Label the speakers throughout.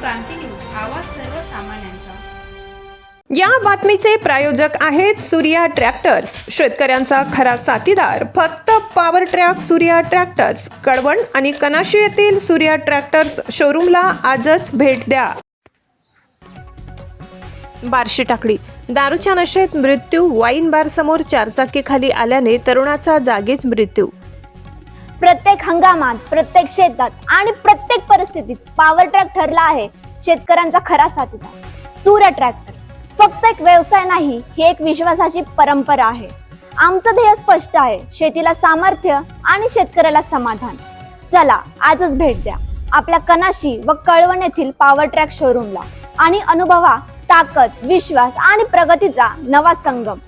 Speaker 1: क्रांती news आवाज सर्वसामान्यांचा.
Speaker 2: या बातमीचे प्रायोजक आहेत सूर्या ट्रॅक्टर्स. शेतकऱ्यांचा खरा साथीदार. फक्त power track Surya tractors Kalwan आणि कनाशी येथील सूर्या ट्रॅक्टर्स शोरूमला आजच भेट द्या. बार्शी टाकडी दारूच्या नशेत मृत्यू. वाईन बार समोर चारचाकी खाली आल्याने तरुणाचा जागीच मृत्यू.
Speaker 3: प्रत्येक हंगामात प्रत्येक शेतात आणि प्रत्येक परिस्थितीत पॉवर ट्रॅक ठरला आहे. शेतकऱ्यांचा खरा साथीदार सूर्य ट्रॅक्टर फक्त एक व्यवसाय नाही ही एक विश्वासाची परंपरा आहे. आमचं ध्येय स्पष्ट आहे शेतीला सामर्थ्य आणि शेतकऱ्याला समाधान. चला आजच भेट द्या. आपल्या कनाशी व कळवण येथील पॉवर ट्रॅक शोरूमला आणि अनुभवा ताकद विश्वास आणि प्रगतीचा नवा संगम.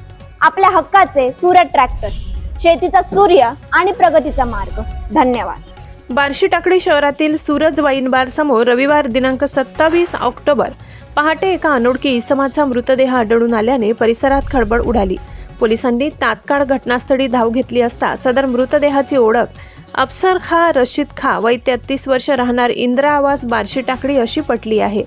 Speaker 3: आपल्या हक्काचे सूर्य ट्रॅक्टर्स शेतीचा सूर्य आणि प्रगतीचा मार्ग. धन्यवाद.
Speaker 2: बार्शी टाकडी शहरातील सूरज वाईन बार समोर रविवार दिनांक सत्तावीस ऑक्टोबर. पहाटे एका अनोळखी इसमाचा मृतदेह आढळून आल्याने परिसरात खळबळ उडाली. पोलिसांनी तात्काळ घटनास्थळी धाव घेतली असता सदर मृतदेहाची ओळख अफसर खा रशीद खा वय तेहतीस वर्ष राहणार इंदिरा आवास बार्शी टाकडी अशी पटली आहे.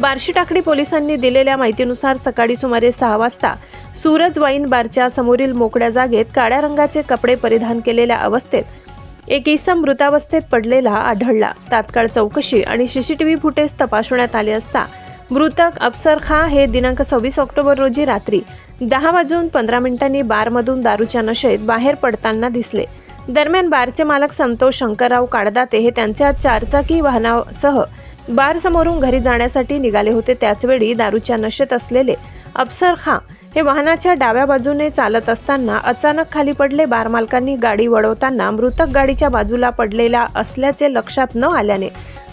Speaker 2: बार्शी टाकडी पोलिसांनी दिलेल्या माहितीनुसार सकाळी सुमारे सहा वाजता सूरज वाईन बारच्या समोरील मोकळ्या जागेत काळ्या रंगाचे कपडे परिधान केलेल्या अवस्थेत एक इसम मृतावस्थेत पडलेला आढळला. तात्काळ चौकशी आणि सीसीटीव्ही फुटेज तपासण्यात आले असता मृतक अफसर खां हे दिनांक सव्वीस ऑक्टोबर रोजी रात्री दहा वाजून पंधरा मिनिटांनी बारमधून दारूच्या नशेत बाहेर पडताना दिसले. दरम्यान बारचे मालक संतोष शंकरराव काडदाते हे त्यांच्या चारचाकी वाहनासह बार समोरून घरी जाण्यासाठी निघाले होते. त्याचवेळी दारूच्या नशेत असलेले अफसर खां हे वाहनाच्या डाव्या बाजूने चालत असताना अचानक खाली पडले. बार मालकांनी गाडी वळवताना मृतक गाडीच्या बाजूला पडलेला असल्याचे लक्षात न आल्याने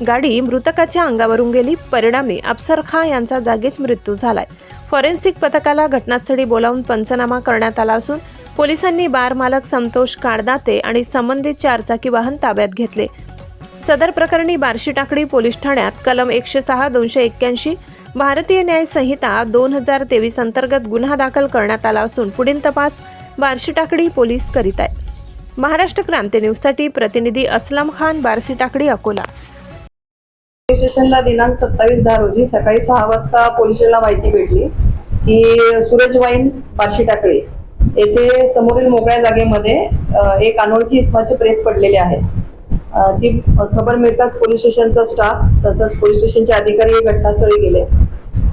Speaker 2: गाडी मृतकाच्या अंगावरून गेली. परिणामी अफसर खां यांचा जागीच मृत्यू झालाय. फॉरेन्सिक पथकाला घटनास्थळी बोलावून पंचनामा करण्यात आला असून पोलिसांनी बार मालक संतोष काळदाते आणि संबंधित चारचाकी वाहन ताब्यात घेतले. सदर प्रकरणी बार्शी टाकडी पोलीस ठाण्यात कलम एकशे सहा दोनशे एक्क्याऐंशी भारतीय न्याय संहिता दोन हजार तेवीस अंतर्गत गुन्हा दाखल करण्यात आला असून पुढील तपास बार्शी टाकडी पोलीस करीत आहेत. महाराष्ट्र क्रांती न्यूजसाठी प्रतिनिधी असलम खान बार्शी टाकडी अकोला.
Speaker 4: पोलीस स्टेशनला दिनांक सत्तावीस दहा रोजी सकाळी सहा वाजता पोलिसांना माहिती भेटली की सूरज वाईन बार्शी टाकळी येथे समोरील मोकळ्या जागेमध्ये एक अनोळखी इस्माचे प्रेत पडलेले आहे ती खबर मिळताच पोलीस स्टेशनचा स्टाफ तसंच पोलीस स्टेशनचे अधिकारी घटनास्थळी गेले.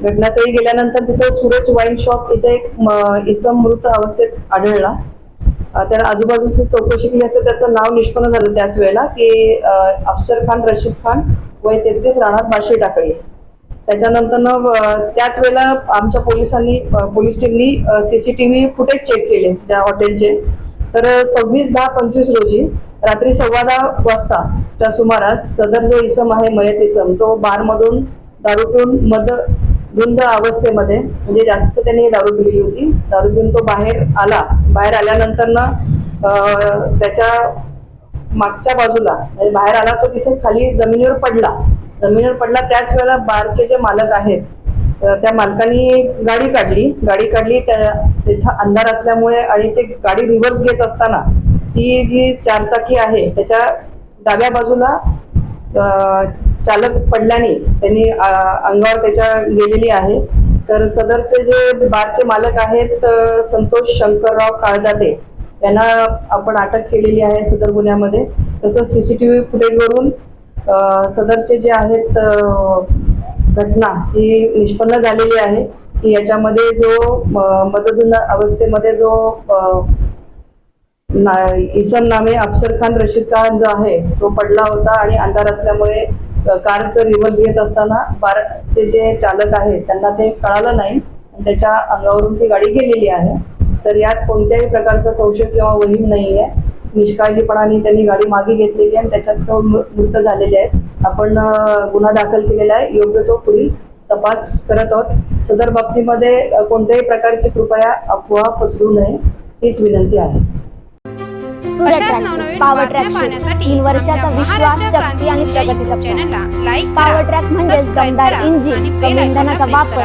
Speaker 4: घटनास्थळी गेल्यानंतर तिथे सूरज वाईन शॉप इथे एक इसम मृत अवस्थेत आढळला. त्याला आजूबाजूची चौकशी केली असता त्याचं नाव निष्पन्न झालं त्याच वेळेला की अफसर खान रशीद खान वय तेहतीस राहणार बाशी टाकळी त्याच्यानंतर त्याच वेळेला आमच्या पोलिसांनी पोलीस टीमनी सीसीटीव्ही फुटेज चेक केले त्या हॉटेलचे. तर सव्वीस दहा पंचवीस रोजी रात्री सव्वा दहा वाजता त्या सुमारास सदर जो इसम आहे मयत इसम तो बारमधून दारू पिऊन मद धुंद अवस्थेमध्ये म्हणजे जास्त त्यांनी दारू पिलेली होती. दारू पिऊन तो बाहेर आला. बाहेर आल्यानंतर ना त्याच्या मागच्या बाजूला म्हणजे बाहेर आला तो तिथे खाली जमिनीवर पडला. जमिनीवर पडला त्याच वेळेला बारचे जे मालक आहेत त्या मालकाने गाडी काढली. गाडी काढली त्या तिथं अंधार असल्यामुळे आणि ते गाडी रिव्हर्स घेत असताना ती जी चारचाकी आहे त्याच्या डाव्या बाजूला चालक पडल्याने त्यांनी अंगावर त्याच्या गेलेली आहे. तर सदरचे जे बारचे मालक आहेत संतोष शंकरराव काळदाते यांना आपण अटक केलेली आहे सदर गुन्ह्यामध्ये. तसंच सी सी टी फुटेजवरून सदरचे जे आहेत घटना ही निष्पन्न झालेली आहे. की याच्यामध्ये जो म- मदतुन अवस्थेमध्ये जो ना- इसम नामे अफसर खान रशीद खान जो आहे तो पडला होता आणि अंधार असल्यामुळे कारचं रिव्हर्स घेत असताना बारचे जे चालक आहेत त्यांना ते कळालं नाही. आणि त्याच्या अंगावरून ती गाडी गेलेली आहे. तर यात कोणत्याही प्रकारचा संशय किंवा वहीम नाही आहे निष्काळजीपणाने त्यांनी गाडी मागे घेतलेली आहे आणि त्याच्यात तो मृ- मृत झालेले आहेत. आपण गुन्हा दाखल केलेला आहे. योग्य तो पुढील तपास करत आहोत. सदर बाबतीमध्ये कोणत्याही प्रकारची कृपया अफवा पसरू नये हीच विनंती आहे.
Speaker 3: तीन वर्षाचा विश्वास शक्ती आणि प्रगतीचा
Speaker 1: लाईक
Speaker 3: पॉवर ट्रॅक म्हणजेच दमदार इंजिन. इंधनाचा वापर.